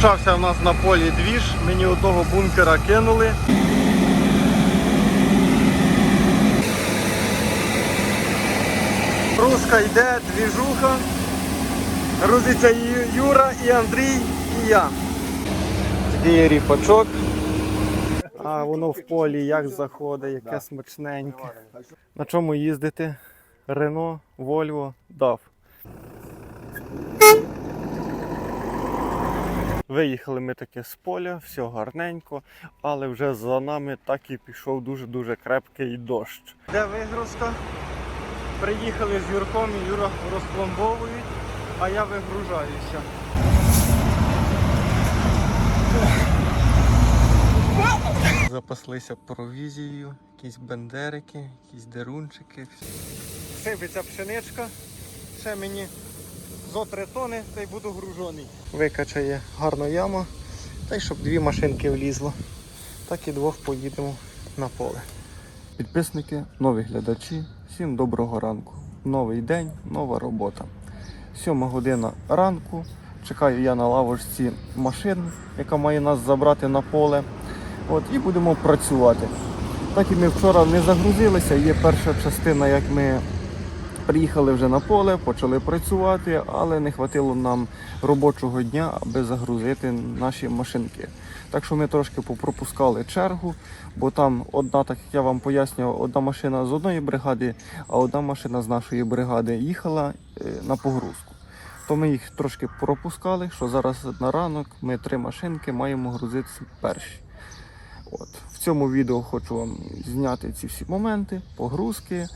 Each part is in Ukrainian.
Почався в нас на полі двіж, мені одного бункера кинули. Руска йде, двіжуха. Грузиться Юра і Андрій і я. Є ріпачок. А воно в полі як заходить, яке смачненьке. На чому їздити? Рено, Вольво, DAF. Виїхали ми таки з поля, все гарненько, але вже за нами так і пішов дуже-дуже крепкий дощ. Де вигрузка? Приїхали з Юрком, і Юра розпломбовують, а я вигружаюся. Запаслися провізією, якісь бендерики, якісь дерунчики. Сипеться пшеничка, ще мені зо три тони, та й буду гружений. Викачає гарно яма, та й щоб дві машинки влізло. Так і двох поїдемо на поле. Підписники, нові глядачі, всім доброго ранку. Новий день, нова робота. Сьома година ранку. Чекаю я на лавочці машин, яка має нас забрати на поле. От, і будемо працювати. Так і ми вчора не загрузилися. Є перша частина, як ми приїхали вже на поле, почали працювати, але не хватило нам робочого дня, аби загрузити наші машинки. Так що ми трошки попропускали чергу, бо там одна, так як я вам пояснював, одна машина з одної бригади, а одна машина з нашої бригади їхала е, на погрузку. То ми їх трошки пропускали, що зараз на ранок ми три машинки маємо грузитися перші. От. В цьому відео хочу вам зняти ці всі моменти, погрузки,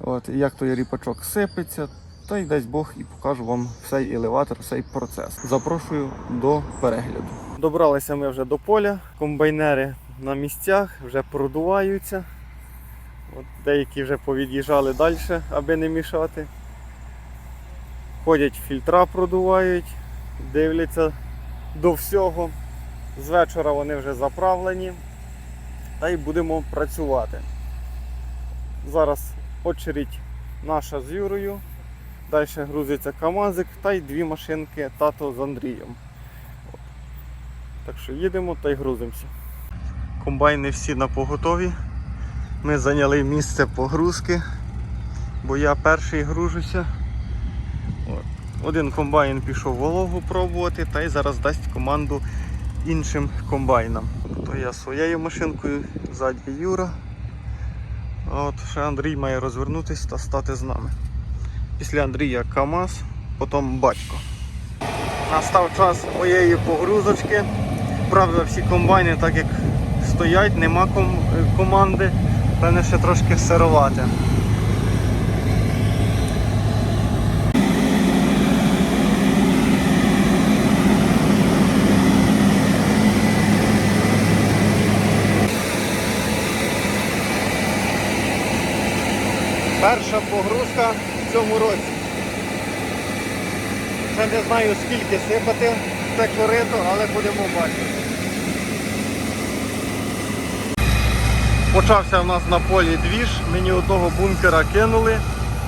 от, як той ріпачок сипеться, та й дасть Бог і покажу вам цей елеватор, цей процес. Запрошую до перегляду. Добралися ми вже до поля, комбайнери на місцях вже продуваються. От деякі вже повід'їжджали далі, аби не мішати. Ходять фільтра продувають, дивляться до всього. З вечора вони вже заправлені. Та й будемо працювати. Зараз очередь наша з Юрою. Далі грузиться КАМАЗик та й дві машинки тато з Андрієм. От. Так що їдемо та й грузимося. Комбайни всі на поготові. Ми зайняли місце погрузки, бо я перший гружуся. От. Один комбайн пішов вологу пробувати та й зараз дасть команду іншим комбайнам. То я своєю машинкою, ззаді Юра. От ще Андрій має розвернутися та стати з нами. Після Андрія КАМАЗ, потім батько. Настав час моєї погрузочки. Правда, всі комбайни так як стоять, нема ком- команди, певне ще трошки сирувати. Перша погрузка в цьому році. Ще не знаю скільки сипати це корито, але будемо бачити. Почався в нас на полі двіж, мені одного бункера кинули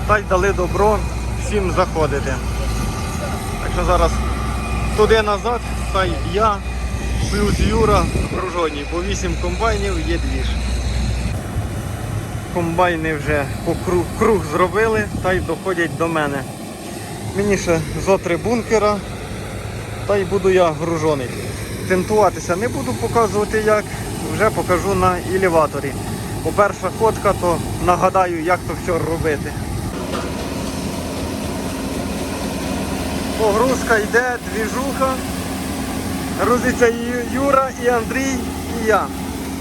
та й дали добро всім заходити. Так що зараз туди назад, та й я, плюс Юра гружоні, бо 8 комбайнів є двіж комбайни вже по круг, круг зробили та й доходять до мене. Мені ще зо три бункера, та й буду я гружений. Тентуватися не буду показувати як, вже покажу на елеваторі. Бо перша ходка, то нагадаю, як то все робити. Погрузка йде, двіжуха. Грузиться Юра і Андрій і я.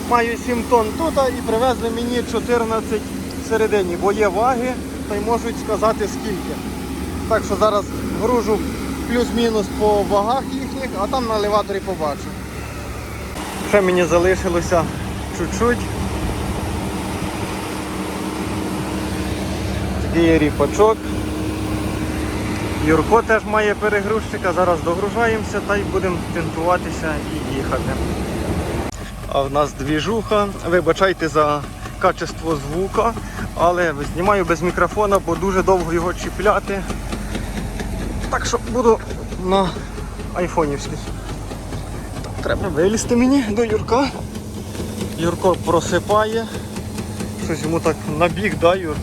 Маю 7 тонн тут і привезли мені 14 всередині, бо є ваги, та й можуть сказати скільки. Так що зараз гружу плюс-мінус по вагах їхніх, а там на елеваторі побачу. Ще мені залишилося чуть-чуть. Є ріпачок. Юрко теж має перегрузчика, зараз догружаємося та й будемо тентуватися і їхати. А в нас двіжуха. Вибачайте за качество звука, але знімаю без мікрофона, бо дуже довго його чіпляти. Так що буду на айфонівській. треба вилізти мені до Юрка. Юрко просипає. Щось йому так набіг, да, Юр?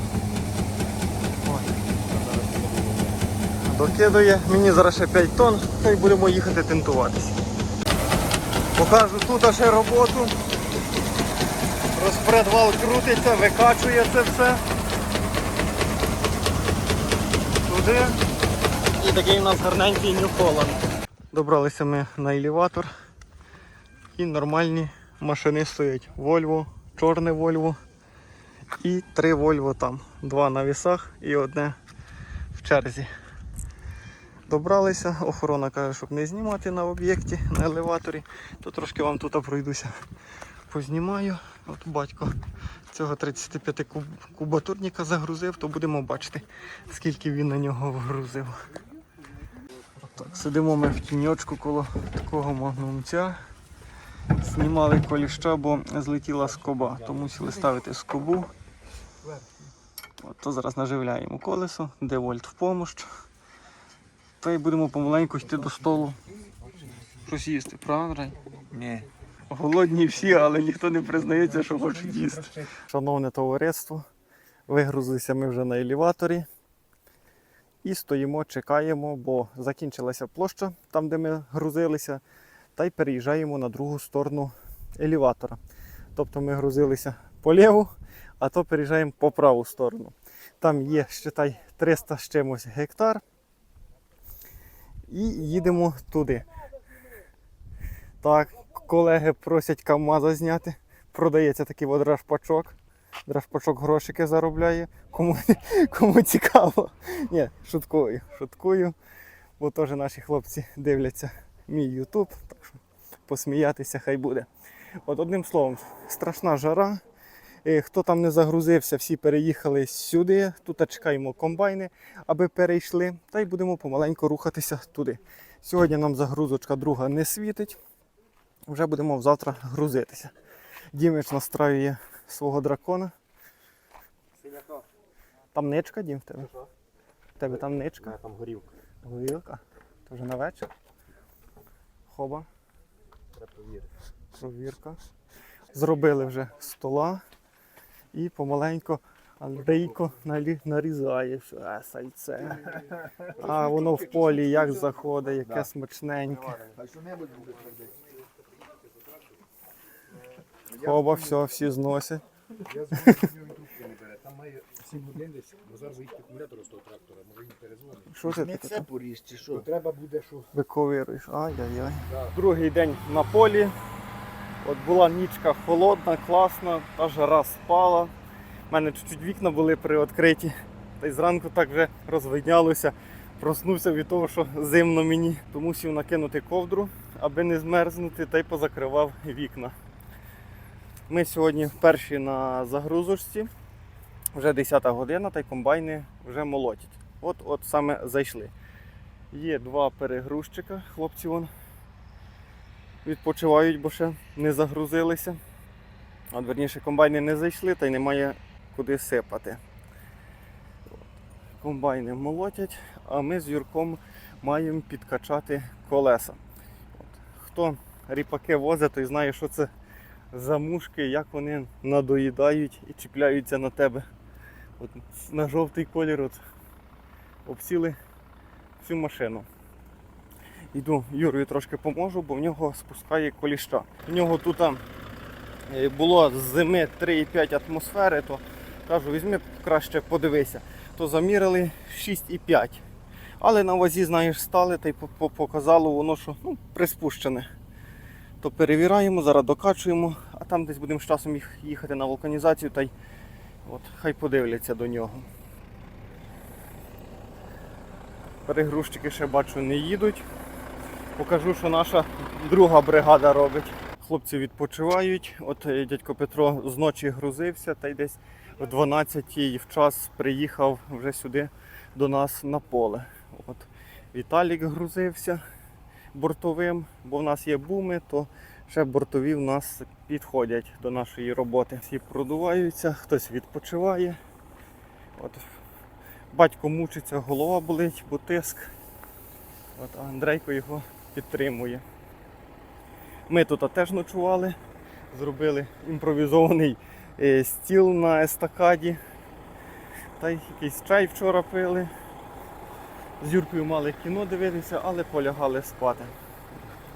Докидує. Мені зараз ще 5 тонн, та й будемо їхати тентуватись. Покажу тут ще роботу. Розпредвал крутиться, викачує це все. Туди. І такий у нас гарненький New. Добралися ми на елеватор. І нормальні машини стоять. Volvo, чорне Volvo і три Volvo там. Два на вісах і одне в черзі. Добралися, охорона каже, щоб не знімати на об'єкті, на елеваторі, то трошки вам тут пройдуся. Познімаю. От батько цього 35 кубатурника загрузив, то будемо бачити, скільки він на нього вгрузив. Так, сидимо ми в тіньочку коло такого магнумця. Знімали коліща, бо злетіла скоба, то мусили ставити скобу. От, то зараз наживляємо колесо, де вольт в помощ. Та й будемо помаленьку йти до столу. Щось їсти, правда? Рай? Ні. Голодні всі, але ніхто не признається, що хочуть їсти. Шановне товариство, вигрузилися ми вже на елеваторі. І стоїмо, чекаємо, бо закінчилася площа там, де ми грузилися, та й переїжджаємо на другу сторону елеватора. Тобто ми грузилися по ліву, а то переїжджаємо по праву сторону. Там є, считай, 300 з чимось гектар. І їдемо туди. Так, колеги просять КАМАЗа зняти. Продається такий от драшпачок. Драшпачок грошики заробляє. Кому, кому цікаво. Ні, шуткую, шуткую. Бо теж наші хлопці дивляться мій Ютуб. Так що посміятися хай буде. От одним словом, страшна жара. Е, Хто там не загрузився, всі переїхали сюди. Тут чекаємо комбайни, аби перейшли. Та й будемо помаленьку рухатися туди. Сьогодні нам загрузочка друга не світить. Вже будемо завтра грузитися. Дімич настраює свого дракона. Там ничка, Дім, в тебе? В тебе там ничка? Там горівка. Горілка. То вже на вечір. Хоба. Провірка. Зробили вже стола і помаленько Андрійко налі- нарізає а, сальце. А воно в полі як заходить, яке смачненьке. Хоба, все, всі зносять. Я. Там має 7 годин десь, бо зараз заїдь акумулятор з того трактора, може він перезвонить. Що це Не таке? це поріж, чи що? Треба буде, що... Виковируєш. Ай-яй-яй. Другий день на полі. От була нічка холодна, класна, та жара спала. У мене чуть-чуть вікна були приоткриті. Та й зранку так вже розвиднялося. Проснувся від того, що зимно мені. То мусив накинути ковдру, аби не змерзнути, та й позакривав вікна. Ми сьогодні перші на загрузочці. Вже 10 година, та й комбайни вже молотять. От, от саме зайшли. Є два перегрузчика, хлопці вон відпочивають, бо ще не загрузилися. От, верніше, комбайни не зайшли та й немає куди сипати. Комбайни молотять, а ми з Юрком маємо підкачати колеса. От. Хто ріпаки возить, той знає, що це за мушки, як вони надоїдають і чіпляються на тебе. От, на жовтий колір от, обсіли всю машину. Йду Юрою трошки поможу, бо в нього спускає коліща. В нього тут е, було з зими 3,5 атмосфери, то кажу, візьми краще подивися. То замірили 6,5. Але на вазі, знаєш, стали та й по- по- показало воно, що ну, приспущене. То перевіряємо, зараз докачуємо, а там десь будемо з часом їх- їхати на вулканізацію та й от, хай подивляться до нього. Перегрузчики ще бачу не їдуть. Покажу, що наша друга бригада робить. Хлопці відпочивають. От е, дядько Петро зночі грузився та й десь в 12-й в час приїхав вже сюди до нас на поле. От Віталік грузився бортовим, бо в нас є буми, то ще бортові в нас підходять до нашої роботи. Всі продуваються, хтось відпочиває. От Батько мучиться, голова болить, бо тиск. От а Андрейко його підтримує. Ми тут теж ночували, зробили імпровізований е, стіл на естакаді. Та й якийсь чай вчора пили. З Юркою мали кіно дивитися, але полягали спати.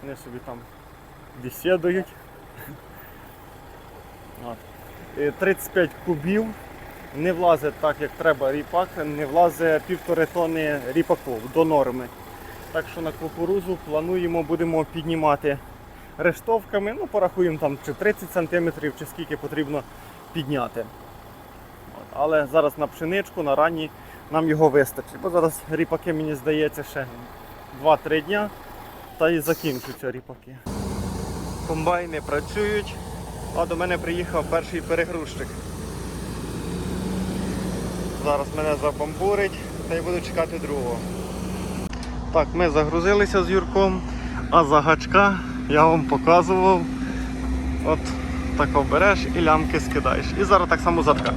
Вони собі там бесідують. Е, 35 кубів. Не влазить так, як треба ріпак, не влазить півтори тони ріпаков до норми. Так що на кукурузу плануємо, будемо піднімати рештовками. Ну, порахуємо там чи 30 см, чи скільки потрібно підняти. От. Але зараз на пшеничку, на ранні нам його вистачить. Бо зараз ріпаки, мені здається, ще 2-3 дня та і закінчуться ріпаки. Комбайни працюють, а до мене приїхав перший перегрузчик. Зараз мене забамбурить та й буду чекати другого. Так, ми загрузилися з Юрком, а за гачка я вам показував. От тако береш і лямки скидаєш. І зараз так само задка.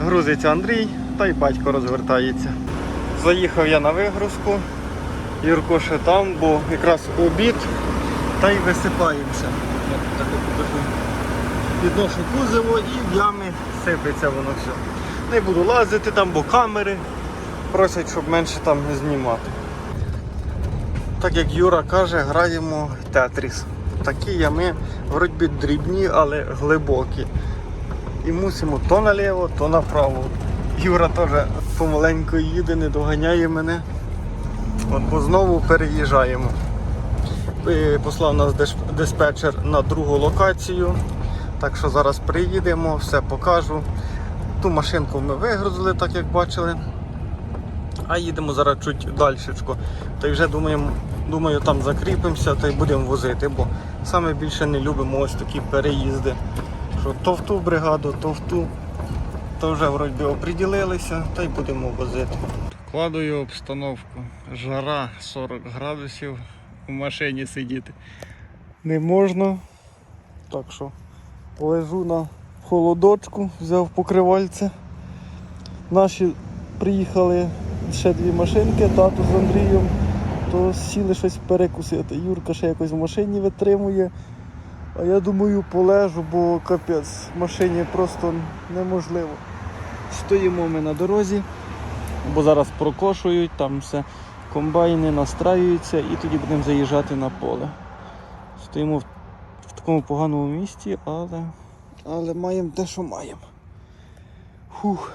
Грузиться Андрій та й батько розвертається. Заїхав я на вигрузку. Юрко ще там, бо якраз обід та й висипаємося. Підношу кузово і в ями сипеться воно все. Не буду лазити там, бо камери просять, щоб менше там знімати. Так як Юра каже, граємо тетріс. Такі ями вроді дрібні, але глибокі. І мусимо то наліво, то направо. Юра теж помаленьку їде, не доганяє мене. От, бо знову переїжджаємо. Е, Послав нас диспетчер на другу локацію. Так що зараз приїдемо, все покажу. Ту машинку ми вигрузили, так як бачили. А їдемо зараз чуть далі. Та й вже думаємо, думаю, там закріпимося та й будемо возити, бо саме більше не любимо ось такі переїзди. Що то в ту бригаду, то в ту. То вже вроді оприділилися та й будемо возити. Вкладаю обстановку. Жара 40 градусів у машині сидіти. Не можна. Так що лежу на холодочку, взяв покривальце. Наші приїхали ще дві машинки, тато з Андрієм, то сіли щось перекусити. Юрка ще якось в машині витримує. А я думаю, полежу, бо капець, в машині просто неможливо. Стоїмо ми на дорозі, бо зараз прокошують, там все комбайни настраюються і тоді будемо заїжджати на поле. Стоїмо в, в такому поганому місці, але, але маємо те, що маємо. Фух.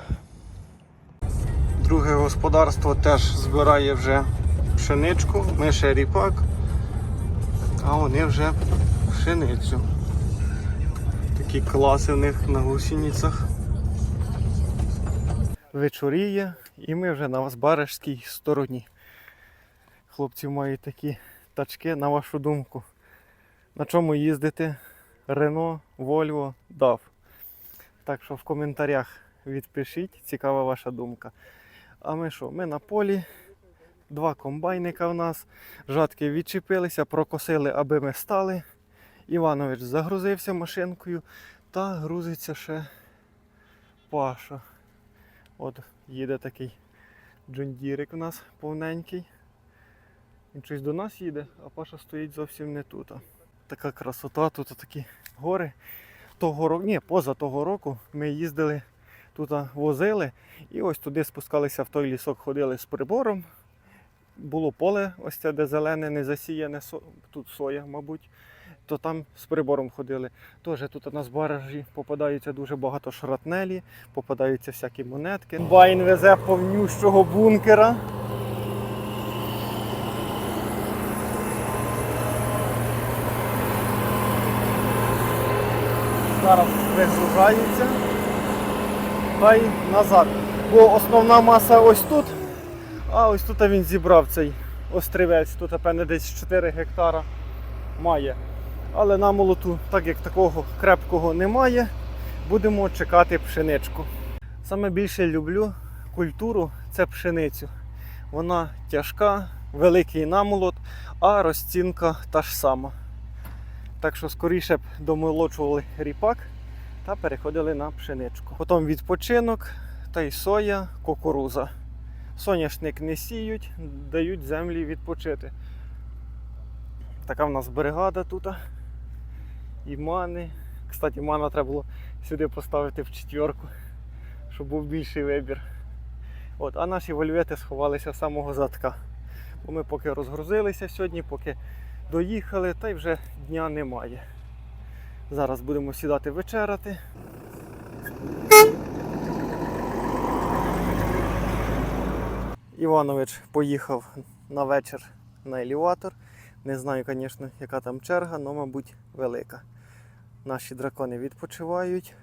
Друге господарство теж збирає вже пшеничку, ми ще ріпак, а вони вже пшеницю. Такі класи в них на гусеницях. Вечоріє і ми вже на Вазбарежській стороні. Хлопці мають такі тачки, на вашу думку. На чому їздити? Рено, Вольво, DAF. Так що в коментарях відпишіть, цікава ваша думка. А ми що? Ми на полі, два комбайника в нас, жатки відчепилися, прокосили, аби ми стали. Іванович загрузився машинкою та грузиться ще Паша. От їде такий джундірик у нас повненький. Він щось до нас їде, а Паша стоїть зовсім не тут. Така красота, тут такі гори. Того року, ні, поза того року ми їздили тут возили і ось туди спускалися в той лісок, ходили з прибором. Було поле, ось це де зелене, не засіяне, тут соя, мабуть. То там з прибором ходили. Теж тут на збаражі попадаються дуже багато шратнелі, попадаються всякі монетки. Байн везе повнющого бункера. Зараз вигружається та й назад. Бо основна маса ось тут, а ось тут він зібрав цей острівець. Тут, певне, десь 4 гектара має. Але намолоту, так як такого крепкого немає, будемо чекати пшеничку. Саме більше люблю культуру це пшеницю. Вона тяжка, великий намолот, а розцінка та ж сама. Так що скоріше б домолочували ріпак та переходили на пшеничку. Потім відпочинок та й соя, кукуруза. Соняшник не сіють, дають землі відпочити. Така в нас бригада тут. і мани. Кстати, мана треба було сюди поставити в четверку, щоб був більший вибір. От, а наші вольвети сховалися з самого задка. Бо ми поки розгрузилися сьогодні, поки доїхали, та й вже дня немає. Зараз будемо сідати вечеряти. Іванович поїхав на вечір на елеватор. Не знаю, звісно, яка там черга, але, мабуть, велика. Наші дракони відпочивають.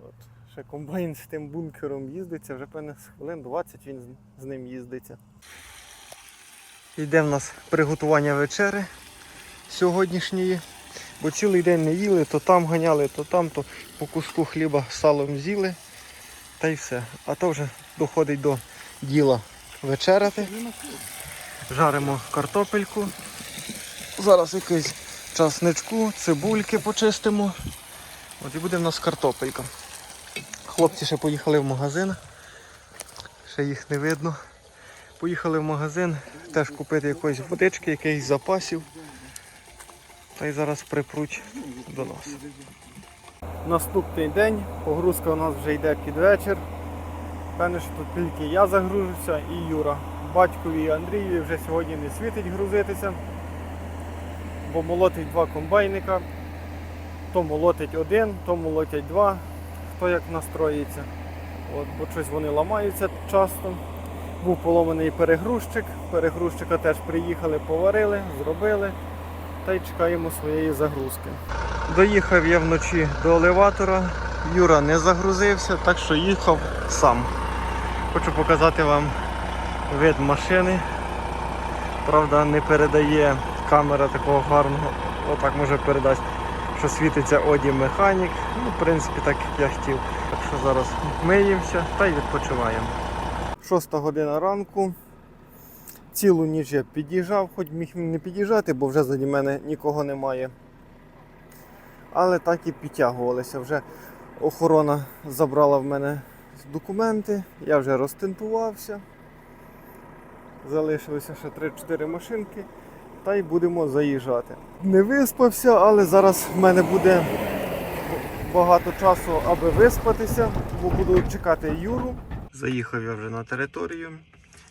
От, ще комбайн з тим бункером їздиться, вже певне з хвилин 20 він з- ним їздиться. Йде в нас приготування вечери сьогоднішньої. Бо цілий день не їли, то там ганяли, то там, то по куску хліба салом з'їли. Та й все. А то вже доходить до діла вечеряти. Жаримо картопельку. Зараз якийсь часничку, цибульки почистимо. От і буде в нас картопелька. Хлопці ще поїхали в магазин. Ще їх не видно. Поїхали в магазин теж купити якоїсь водички, якихось запасів. Та й зараз припруть до нас. Наступний день, погрузка у нас вже йде під вечір. Певне, що тут тільки я загружуся і Юра. Батькові і Андрієві вже сьогодні не світить грузитися, бо молотить два комбайника. То молотить один, то молотять два, хто як настроїться. От, бо щось вони ламаються часто. Був поломаний перегрузчик. Перегрузчика теж приїхали, поварили, зробили та й чекаємо своєї загрузки. Доїхав я вночі до елеватора. Юра не загрузився, так що їхав сам. Хочу показати вам вид машини. Правда, не передає камера такого гарного. Отак може передасть, що світиться Оді механік. Ну, в принципі, так як я хотів. Так що зараз миємося та й відпочиваємо. Шоста година ранку. Цілу ніч я під'їжджав, хоч міг не під'їжджати, бо вже заді мене нікого немає. Але так і підтягувалися. Вже охорона забрала в мене документи, я вже розтентувався. Залишилося ще 3-4 машинки, та й будемо заїжджати. Не виспався, але зараз в мене буде багато часу, аби виспатися, бо буду чекати Юру. Заїхав я вже на територію.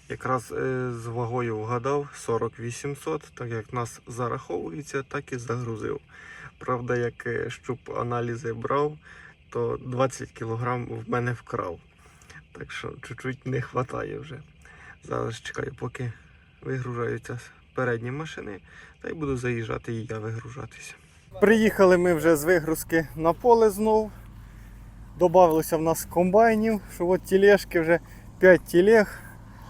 Якраз е, з вагою вгадав 4800, так як нас зараховується, так і загрузив. Правда, як е, щуп аналізи брав, то 20 кг в мене вкрав. Так що чуть-чуть не вистачає вже. Зараз чекаю, поки вигружаються передні машини, та й буду заїжджати і я вигружатися. Приїхали ми вже з вигрузки на поле знов. Добавилося в нас комбайнів, що от тілешки вже 5 тілег,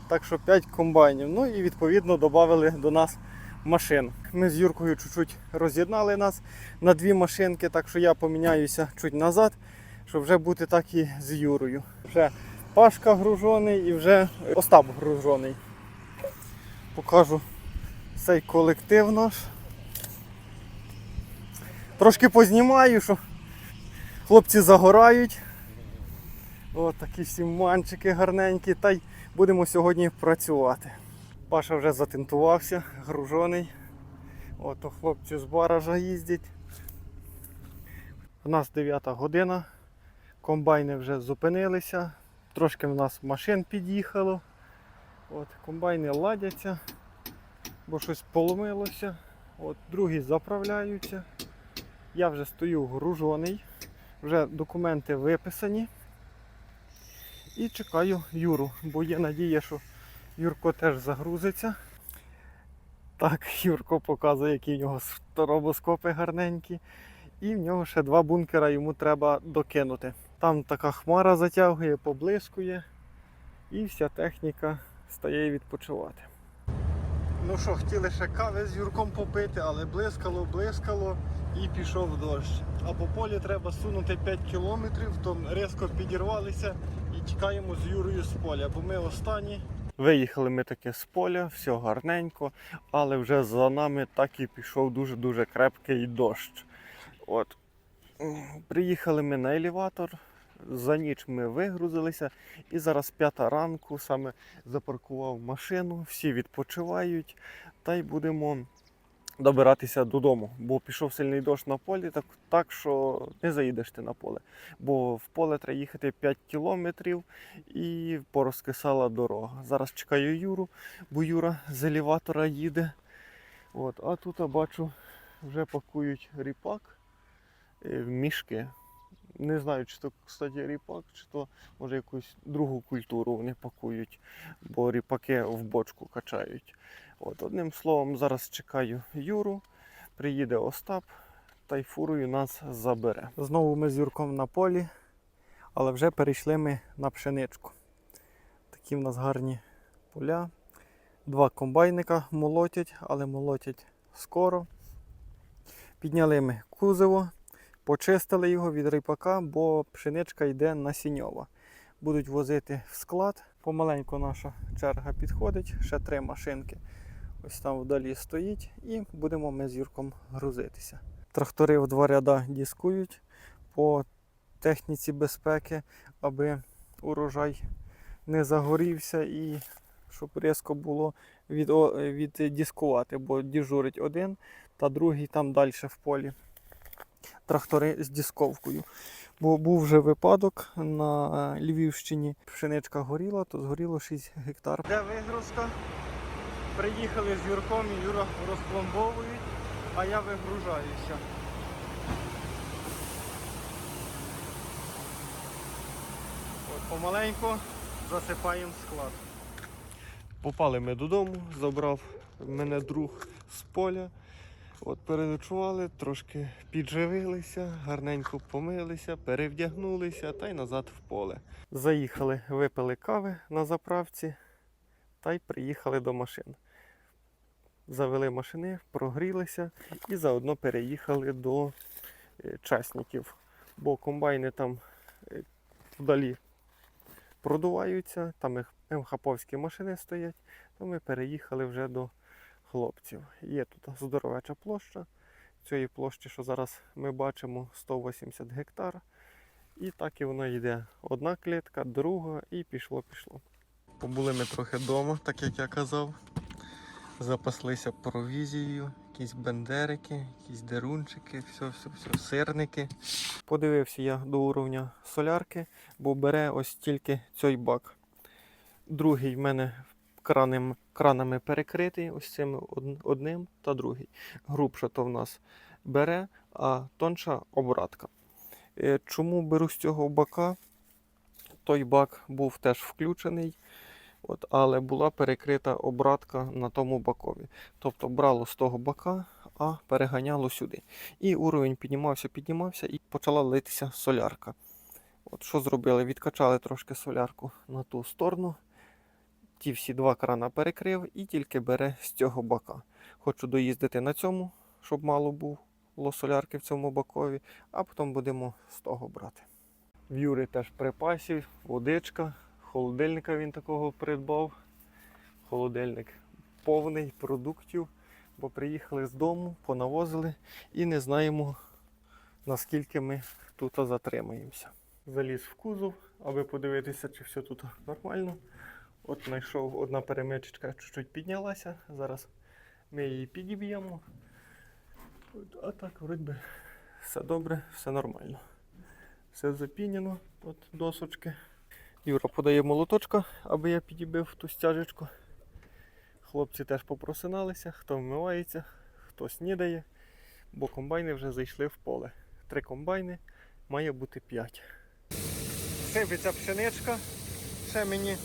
так що 5 комбайнів. Ну і відповідно додали до нас машин. Ми з Юркою чуть-чуть роз'єднали нас на дві машинки, так що я поміняюся чуть назад, щоб вже бути так і з Юрою. Вже Пашка гружений і вже Остап гружений. Покажу цей колектив наш. Трошки познімаю, що хлопці загорають. От такі всі манчики гарненькі. Та й будемо сьогодні працювати. Паша вже затентувався, гружений. Ото хлопці з баража їздять. У нас 9 година. Комбайни вже зупинилися. Трошки в нас машин під'їхало. От, комбайни ладяться, бо щось поломилося. От, другі заправляються. Я вже стою гружений, вже документи виписані. І чекаю Юру, бо є надія, що Юрко теж загрузиться. Так, Юрко показує, які в нього робоскопи гарненькі. І в нього ще два бункера йому треба докинути. Там така хмара затягує, поблискує, і вся техніка стає відпочивати. Ну що, хотіли ще кави з Юрком попити, але блискало, блискало і пішов дощ. А по полі треба сунути 5 кілометрів, то різко підірвалися і тікаємо з Юрою з поля, бо ми останні. Виїхали ми таке з поля, все гарненько, але вже за нами так і пішов дуже-дуже крепкий дощ. От. Приїхали ми на елеватор, за ніч ми вигрузилися і зараз п'ята ранку саме запаркував машину, всі відпочивають та й будемо добиратися додому, бо пішов сильний дощ на полі, так, так що не заїдеш ти на поле. Бо в поле треба їхати 5 кілометрів і порозкисала дорога. Зараз чекаю Юру, бо Юра з елеватора їде. От, а тут я бачу, вже пакують ріпак е, в мішки. Не знаю, чи то, кстати, ріпак, чи то може якусь другу культуру вони пакують, бо ріпаки в бочку качають. От, одним словом, зараз чекаю Юру, приїде Остап та й фурою нас забере. Знову ми з Юрком на полі, але вже перейшли ми на пшеничку. Такі в нас гарні поля. Два комбайника молотять, але молотять скоро. Підняли ми кузово, почистили його від ріпака, бо пшеничка йде насіньова. Будуть возити в склад. Помаленьку наша черга підходить, ще три машинки. Ось там вдалі стоїть, і будемо ми з Юрком грузитися. Трактори в два ряда дискують по техніці безпеки, аби урожай не загорівся і щоб різко було від, о- віддіскувати, бо діжурить один та другий там далі в полі. Трактори з дісковкою. Бо був вже випадок на Львівщині. Пшеничка горіла, то згоріло 6 гектар. Де вигрузка? Приїхали з Юрком і Юра розпломбовують, а я вигружаюся. От помаленьку засипаємо склад. Попали ми додому, забрав мене друг з поля. От переночували, трошки підживилися, гарненько помилися, перевдягнулися та й назад в поле. Заїхали, випили кави на заправці та й приїхали до машин. Завели машини, прогрілися і заодно переїхали до е, часників, бо комбайни там е, вдалі продуваються, там їх МХПовські машини стоять, то ми переїхали вже до хлопців. Є тут здоровеча площа. Цієї площі, що зараз ми бачимо, 180 гектар. І так і воно йде. Одна клітка, друга і пішло-пішло. Побули ми трохи вдома, так як я казав. Запаслися провізією, якісь бендерики, якісь дерунчики, все, все, все, сирники. Подивився я до уровня солярки, бо бере ось тільки цей бак. Другий в мене кранем, кранами перекритий, ось цим одним та другий. Грубша то в нас бере, а тонша обратка. Е, Чому беру з цього бака? Той бак був теж включений, от, але була перекрита обратка на тому бакові. Тобто брало з того бака, а переганяло сюди. І уровень піднімався, піднімався і почала литися солярка. От що зробили? Відкачали трошки солярку на ту сторону. Ті всі два крана перекрив і тільки бере з цього бака. Хочу доїздити на цьому, щоб мало було солярки в цьому бакові, а потім будемо з того брати. В Юри теж припасів, водичка, холодильника він такого придбав. Холодильник повний продуктів, бо приїхали з дому, понавозили і не знаємо, наскільки ми тут затримаємося. Заліз в кузов, аби подивитися, чи все тут нормально. От знайшов одна перемичечка чуть-чуть піднялася. Зараз ми її підіб'ємо. А так, вроді все добре, все нормально. Все запінено, от досочки. Юра подає молоточка, аби я підібив ту стяжечку. Хлопці теж попросиналися, хто вмивається, хто снідає, бо комбайни вже зайшли в поле. Три комбайни, має бути п'ять. Сипеться пшеничка, ще мені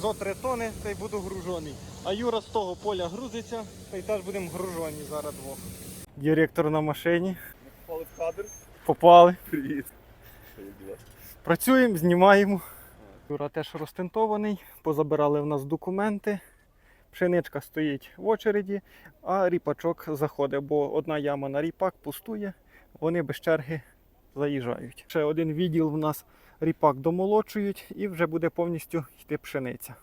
зо три тони, та й буду гружений. А Юра з того поля грузиться, та й теж будемо гружені зараз двох. Директор на машині. Попали в кадр. Попали. Привіт. Працюємо, знімаємо. Юра теж розтентований, позабирали в нас документи. Пшеничка стоїть в очереді, а ріпачок заходить, бо одна яма на ріпак пустує, вони без черги заїжджають. Ще один відділ в нас ріпак домолочують і вже буде повністю йти пшениця.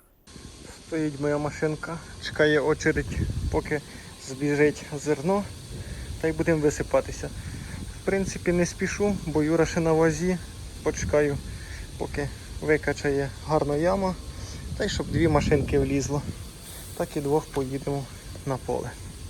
Стоїть моя машинка, чекає очередь, поки збіжить зерно, та й будемо висипатися. В принципі, не спішу, бо Юра ще на вазі. Почекаю, поки викачає гарну яму, та й щоб дві машинки влізло. Так і двох поїдемо на поле.